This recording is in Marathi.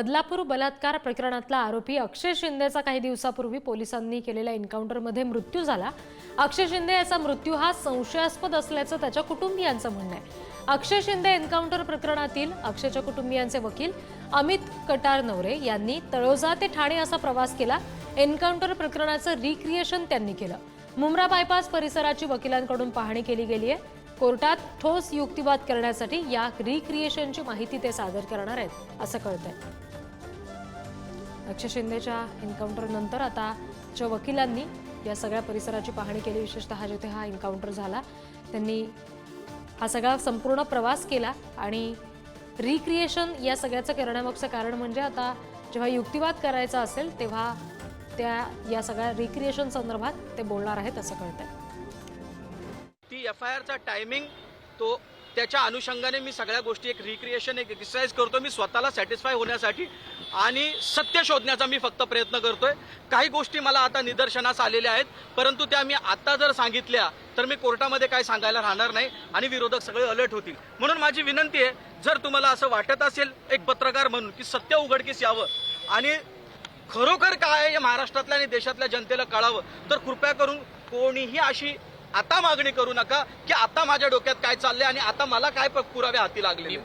बदलापूर बलात्कार प्रकरणातला आरोपी अक्षय शिंदेचा काही दिवसापूर्वी पोलिसांनी केलेल्या एन्काउंटरमध्ये मृत्यू झाला. अक्षय शिंदे याचा मृत्यू हा संशयास्पद असल्याचं त्याच्या कुटुंबियांचं म्हणणं आहे. अक्षय शिंदे एन्काउंटर प्रकरणातील अक्षयच्या कुटुंबियांचे वकील अमित कटार नवरे यांनी तळोजा ते ठाणे असा प्रवास केला. एन्काउंटर प्रकरणाचं रिक्रिएशन त्यांनी केलं. मुंब्रा बायपास परिसराची वकिलांकडून पाहणी केली गेली आहे कोर्टात ठोस युक्तिवाद करण्यासाठी या रिक्रिएशनची माहिती ते सादर करणार आहेत असं कळतंय. अक्षय शिंदेच्या एन्काउंटरनंतर आता च्या वकिलांनी या सगळ्या परिसराची पाहणी केली. विशेषतः जिथे हा एन्काउंटर झाला त्यांनी हा सगळा संपूर्ण प्रवास केला आणि रिक्रिएशन या सगळ्याचं करण्यामागचं कारण म्हणजे आता जेव्हा युक्तिवाद करायचा असेल तेव्हा त्या या सगळ्या रिक्रिएशन संदर्भात ते बोलणार आहेत असं कळतंय. ती एफ आय आरचा टायमिंग तो त्याच्या अनुषंगाने मी सगळ्या गोष्टी एक रिक्रिएशन एक एक्सरसाइज करतो मी स्वतःला सॅटिस्फाय होण्यासाठी आणि सत्य शोधण्याचा मी फक्त प्रयत्न करतोय. काही गोष्टी मला आता निदर्शनास आलेल्या आहेत परंतु त्या मी आता जर सांगितल्या तर मी कोर्टामध्ये काय सांगायला राहणार नाही आणि विरोधक सगळे अलर्ट होतील. म्हणून माझी विनंती आहे जर तुम्हाला असं वाटत असेल एक पत्रकार म्हणून की सत्य उघडकीस यावं आणि खरोखर काय आहे हे महाराष्ट्रातल्या आणि देशातल्या जनतेला कळावं तर कृपया करून कोणीही अशी आता मागणी करू नका की आता माझ्या डोक्यात काय चाललंय आणि आता मला काय पुरावे हाती लागले